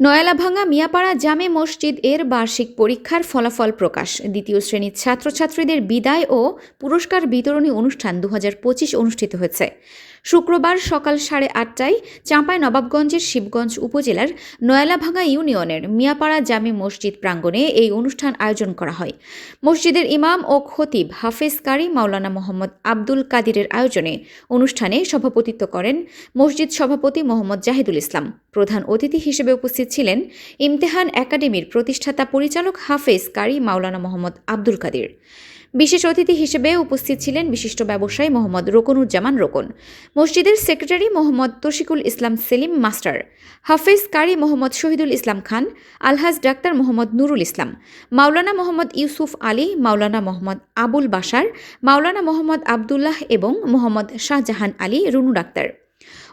নয়ালাভাঙ্গা মিয়াপাড়া জামে মসজিদ এর বার্ষিক পরীক্ষার ফলাফল প্রকাশ। দ্বিতীয় শ্রেণির ছাত্রছাত্রীদের বিদায় ও পুরস্কার বিতরণী অনুষ্ঠান দু হাজার পঁচিশ অনুষ্ঠিত হয়েছে। শুক্রবার সকাল সাড়ে আটটায় চাঁপাই নবাবগঞ্জের শিবগঞ্জ উপজেলার নয়ালাভাঙ্গা ইউনিয়নের মিয়াপাড়া জামে মসজিদ প্রাঙ্গণে এই অনুষ্ঠান আয়োজন করা হয়। মসজিদের ইমাম ও খতিব হাফেজ কারি মাওলানা মোহাম্মদ আব্দুল কাদিরের আয়োজনে অনুষ্ঠানে সভাপতিত্ব করেন মসজিদ সভাপতি মোহাম্মদ জাহিদুল ইসলাম। প্রধান অতিথি হিসেবে উপস্থিত ছিলেন ইমতেহান একাডেমির প্রতিষ্ঠাতা পরিচালক হাফেজ কারি মাওলানা মোহাম্মদ আব্দুল কাদির। বিশেষ অতিথি হিসেবে উপস্থিত ছিলেন বিশিষ্ট ব্যবসায়ী মোহাম্মদ রোকনুজ্জামান রোকন, মসজিদের সেক্রেটারি মোহাম্মদ তশিকুল ইসলাম সেলিম মাস্টার, হাফেজ কারি মোহাম্মদ শহীদুল ইসলাম খান, আলহাজ ডাক্তার মোহাম্মদ নুরুল ইসলাম, মাওলানা মোহাম্মদ ইউসুফ আলী, মাওলানা মোহাম্মদ আবুল বাশার, মাওলানা মোহাম্মদ আবদুল্লাহ এবং মোহাম্মদ শাহজাহান আলী রুনু ডাক্তার।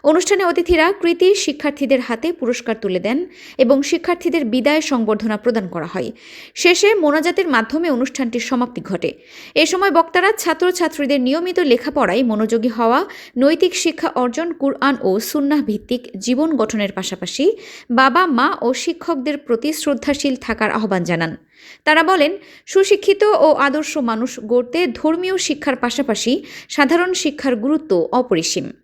অনুষ্ঠানে অতিথিরা কৃতি শিক্ষার্থীদের হাতে পুরস্কার তুলে দেন এবং শিক্ষার্থীদের বিদায় সংবর্ধনা প্রদান করা হয়। শেষে মোনাজাতের মাধ্যমে অনুষ্ঠানটির সমাপ্তি ঘটে। এ সময় বক্তারা ছাত্রছাত্রীদের নিয়মিত লেখাপড়ায় মনোযোগী হওয়া, নৈতিক শিক্ষা অর্জন, কুরআন ও সুন্নাহ ভিত্তিক জীবন গঠনের পাশাপাশি বাবা, মা ও শিক্ষকদের প্রতি শ্রদ্ধাশীল থাকার আহ্বান জানান। তারা বলেন, সুশিক্ষিত ও আদর্শ মানুষ গড়তে ধর্মীয় শিক্ষার পাশাপাশি সাধারণ শিক্ষার গুরুত্ব অপরিসীম।